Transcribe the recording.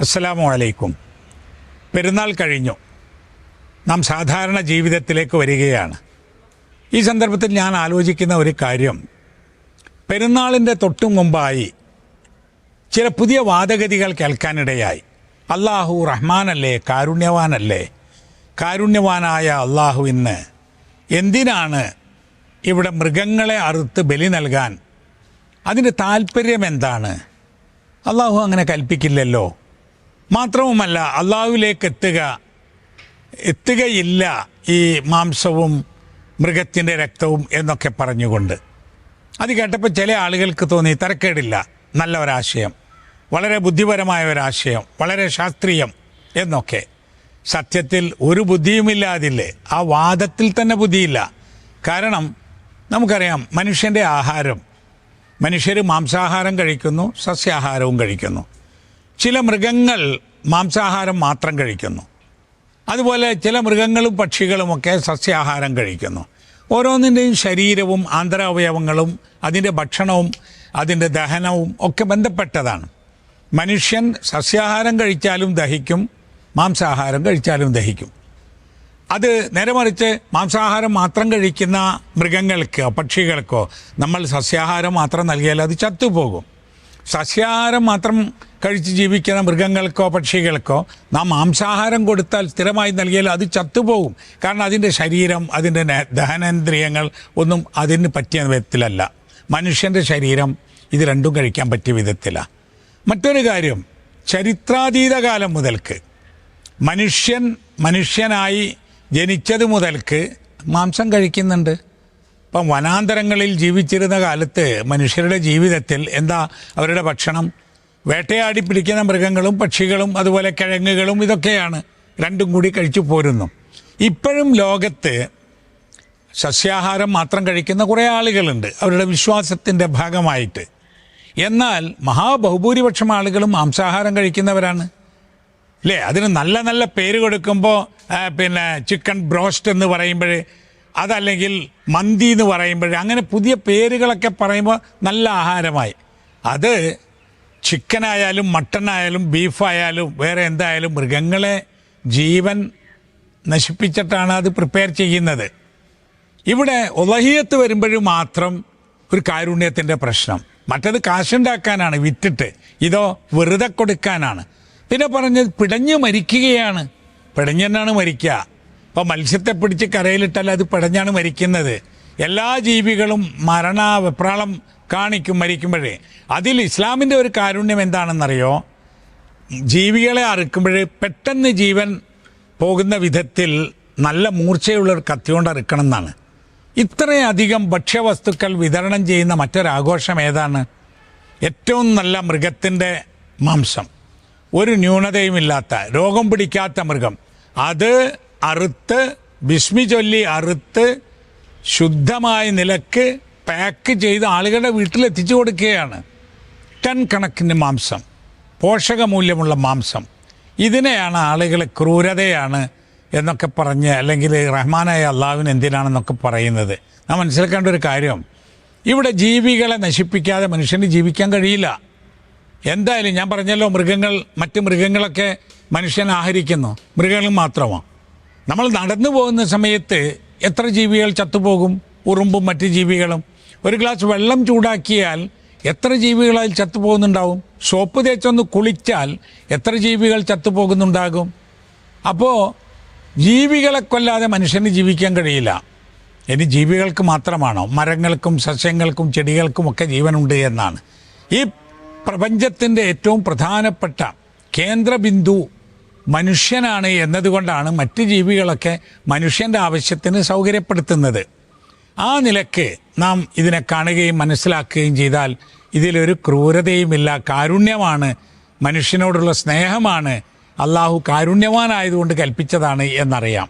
അസ്സലാമു അലൈക്കും. പെരുന്നാൾ കഴിഞ്ഞു. നാം സാധാരണ ജീവിതത്തിലേക്ക് വരികയാണ്. ഈ സന്ദർഭത്തിൽ ഞാൻ ആലോചിക്കുന്ന ഒരു കാര്യം. പെരുന്നാളിന്റെ തൊട്ടു മുമ്പായി ചില പുതിയ വാദഗതികൾ കേൾക്കാനിടയായി. അള്ളാഹു റഹ്മാനല്ലേ കാരുണ്യവാനല്ലേ? കാരുണ്യവാനായ അള്ളാഹുവിന് എന്തിനാണ് ഇവിടെ മൃഗങ്ങളെ അറുത്ത് ബലി നൽകാൻ? അതിന്റെ താല്പര്യം എന്താണ്? അള്ളാഹു അങ്ങനെ കൽപ്പിക്കില്ലല്ലോ. മാത്രവുമല്ല അള്ളാഹുവിലേക്ക് എത്തുക. എത്തുകയില്ല ഈ മാംസവും മൃഗത്തിന്റെ രക്തവും എന്നൊക്കെ പറഞ്ഞുകൊണ്ട്. അത് കേട്ടപ്പോൾ ചില ആളുകൾക്ക് തോന്നി തരക്കേടില്ല നല്ല ഒരാശയം വളരെ ബുദ്ധിപരമായ ഒരാശയം വളരെ ശാസ്ത്രീയം എന്നൊക്കെ. സത്യത്തിൽ ഒരു ബുദ്ധിയുമില്ലാതില്ലേ? ആ വാദത്തിൽ തന്നെ ബുദ്ധിയില്ല. കാരണം നമുക്കറിയാം മനുഷ്യന്റെ ആഹാരം. മനുഷ്യർ മാംസാഹാരം കഴിക്കുന്നു സസ്യാഹാരവും കഴിക്കുന്നു. ചില മൃഗങ്ങൾ മാംസാഹാരം മാത്രം കഴിക്കുന്നു. അതുപോലെ ചില മൃഗങ്ങളും പക്ഷികളുമൊക്കെ സസ്യാഹാരം കഴിക്കുന്നു. ഓരോന്നിന്റെയും ശരീരവും ആന്തരാവയവങ്ങളും അതിന്റെ ഭക്ഷണവും അതിന്റെ ദഹനവും ഒക്കെ ബന്ധപ്പെട്ടതാണ്. മനുഷ്യൻ സസ്യാഹാരം കഴിച്ചാലും ദഹിക്കും മാംസാഹാരം കഴിച്ചാലും ദഹിക്കും. അത് നേരെ മറിച്ച് മാംസാഹാരം മാത്രം കഴിക്കുന്ന മൃഗങ്ങൾക്കോ പക്ഷികൾക്കോ നമ്മൾ സസ്യാഹാരം മാത്രം നൽകിയാൽ അത് ചത്തുപോകും. സസ്യാഹാരം മാത്രം കഴിച്ച് ജീവിക്കുന്ന മൃഗങ്ങൾക്കോ പക്ഷികൾക്കോ നാം മാംസാഹാരം കൊടുത്താൽ സ്ഥിരമായി നൽകിയാൽ അത് ചത്തുപോകും. കാരണം അതിന്റെ ശരീരം അതിന്റെ ദഹനേന്ദ്രിയങ്ങൾ ഒന്നും അതിന് പറ്റിയ വിധത്തിലല്ല. മനുഷ്യന്റെ ശരീരം ഇത് രണ്ടും കഴിക്കാൻ പറ്റിയ വിധത്തിലാണ് മറ്റൊരു കാര്യം ചരിത്രാതീത കാലം മുതൽക്ക് മനുഷ്യൻ മനുഷ്യനായി ജനിച്ചത് മുതൽക്ക് മാംസം കഴിക്കുന്നുണ്ട്. ഇപ്പം വനാന്തരങ്ങളിൽ ജീവിച്ചിരുന്ന കാലത്ത് മനുഷ്യരുടെ ജീവിതത്തിൽ എന്താ അവരുടെ ഭക്ഷണം? വേട്ടയാടി പിടിക്കുന്ന മൃഗങ്ങളും പക്ഷികളും അതുപോലെ കിഴങ്ങുകളും ഇതൊക്കെയാണ് രണ്ടും കൂടി കഴിച്ചു പോരുന്നു. ഇപ്പോഴും ലോകത്ത് സസ്യാഹാരം മാത്രം കഴിക്കുന്ന കുറേ ആളുകളുണ്ട്. അവരുടെ വിശ്വാസത്തിന്റെ ഭാഗമായിട്ട്. എന്നാൽ മഹാബഹുഭൂരിപക്ഷം ആളുകളും മാംസാഹാരം കഴിക്കുന്നവരാണ്. അല്ലേ? അതിന് നല്ല നല്ല പേര് കൊടുക്കുമ്പോൾ പിന്നെ ചിക്കൻ ബ്രോസ്റ്റ് എന്ന് പറയുമ്പോൾ അതല്ലെങ്കിൽ മന്തി എന്ന് പറയുമ്പോൾ അങ്ങനെ പുതിയ പേരുകളൊക്കെ പറയുമ്പോൾ നല്ല ആഹാരമായി. അത് ചിക്കനായാലും മട്ടനായാലും ബീഫായാലും വേറെ എന്തായാലും മൃഗങ്ങളെ ജീവൻ നശിപ്പിച്ചിട്ടാണ് അത് പ്രിപ്പയർ ചെയ്യുന്നത്. ഇവിടെ ഉലഹിയത്ത് വരുമ്പോഴും മാത്രം ഒരു കാരുണ്യത്തിന്റെ പ്രശ്നം. മറ്റത് കാശുണ്ടാക്കാനാണ് വിറ്റിട്ട്. ഇതോ വെറുതെ കൊടുക്കാനാണ്. പിന്നെ പറഞ്ഞത് പിടഞ്ഞു മരിക്കുകയാണ്. പിടഞ്ഞു തന്നെയാണ് മരിക്കുക. ഇപ്പം മത്സ്യത്തെ പിടിച്ച് കരയിലിട്ടാൽ അത് പിടഞ്ഞാണ് മരിക്കുന്നത്. എല്ലാ ജീവികളും മരണ വെപ്രാളം കാണിക്കും മരിക്കുമ്പോഴേ. അതിൽ ഇസ്ലാമിന്റെ ഒരു കാരുണ്യം എന്താണെന്നറിയോ? ജീവികളെ അറുക്കുമ്പോൾ പെട്ടെന്ന് ജീവൻ പോകുന്ന വിധത്തിൽ നല്ല മൂർച്ചയുള്ള ഒരു കത്തി കൊണ്ട് അറുക്കണം എന്നാണ് ഇത്രയധികം ഭക്ഷ്യവസ്തുക്കൾ വിതരണം ചെയ്യുന്ന മറ്റൊരാഘോഷം ഏതാണ്? ഏറ്റവും നല്ല മൃഗത്തിന്റെ മാംസം. ഒരു ന്യൂനതയുമില്ലാത്ത രോഗം പിടിക്കാത്ത മൃഗം. അത് അറുത്ത് ബിസ്മി ചൊല്ലി അറുത്ത് ശുദ്ധമായ നിലയ്ക്ക് പാക്ക് ചെയ്ത് ആളുകളുടെ വീട്ടിൽ എത്തിച്ചു കൊടുക്കുകയാണ്. ടൺ കണക്കിന് മാംസം പോഷകമൂല്യമുള്ള മാംസം. ഇതിനെയാണ് ആളുകൾ ക്രൂരതയാണ് എന്നൊക്കെ പറഞ്ഞ് അല്ലെങ്കിൽ റഹ്മാനായ അള്ളാഹുവിന് എന്തിനാണെന്നൊക്കെ പറയുന്നത്. നാം മനസ്സിലാക്കേണ്ട ഒരു കാര്യം ഇവിടെ ജീവികളെ നശിപ്പിക്കാതെ മനുഷ്യന് ജീവിക്കാൻ കഴിയില്ല. എന്തായാലും ഞാൻ പറഞ്ഞല്ലോ മൃഗങ്ങൾ മറ്റ് മൃഗങ്ങളൊക്കെ മനുഷ്യൻ ആഹരിക്കുന്നു. മൃഗങ്ങൾ മാത്രമോ. നമ്മൾ നടന്നു പോകുന്ന സമയത്ത് എത്ര ജീവികൾ ചത്തുപോകും? ഉറുമ്പും മറ്റ് ജീവികളും. ഒരു ഗ്ലാസ് വെള്ളം ചൂടാക്കിയാൽ എത്ര അതിൽ ചത്തുപോകുന്നുണ്ടാവും? സോപ്പ് തേച്ചൊന്ന് കുളിച്ചാൽ എത്ര ജീവികൾ ചത്തുപോകുന്നുണ്ടാകും? അപ്പോൾ ജീവികളെ കൊല്ലാതെ മനുഷ്യന് ജീവിക്കാൻ കഴിയില്ല. ഇനി ജീവികൾക്ക് മാത്രമാണോ? മരങ്ങൾക്കും സസ്യങ്ങൾക്കും ചെടികൾക്കും ഒക്കെ ജീവനുണ്ട് എന്നാണ്. ഈ പ്രപഞ്ചത്തിന്റെ ഏറ്റവും പ്രധാനപ്പെട്ട കേന്ദ്രബിന്ദു മനുഷ്യനാണ് എന്നതുകൊണ്ടാണ് മറ്റ് ജീവികളൊക്കെ മനുഷ്യന്റെ ആവശ്യത്തിന് സൗകര്യപ്പെടുത്തുന്നത്. ആ നിലയ്ക്ക് നാം ഇതിനെ കാണുകയും മനസ്സിലാക്കുകയും ചെയ്താൽ ഇതിലൊരു ക്രൂരതയുമില്ല. കാരുണ്യമാണ് മനുഷ്യനോടുള്ള സ്നേഹമാണ് അള്ളാഹു കാരുണ്യവാനായതുകൊണ്ട് കൽപ്പിച്ചതാണ് എന്നറിയാം.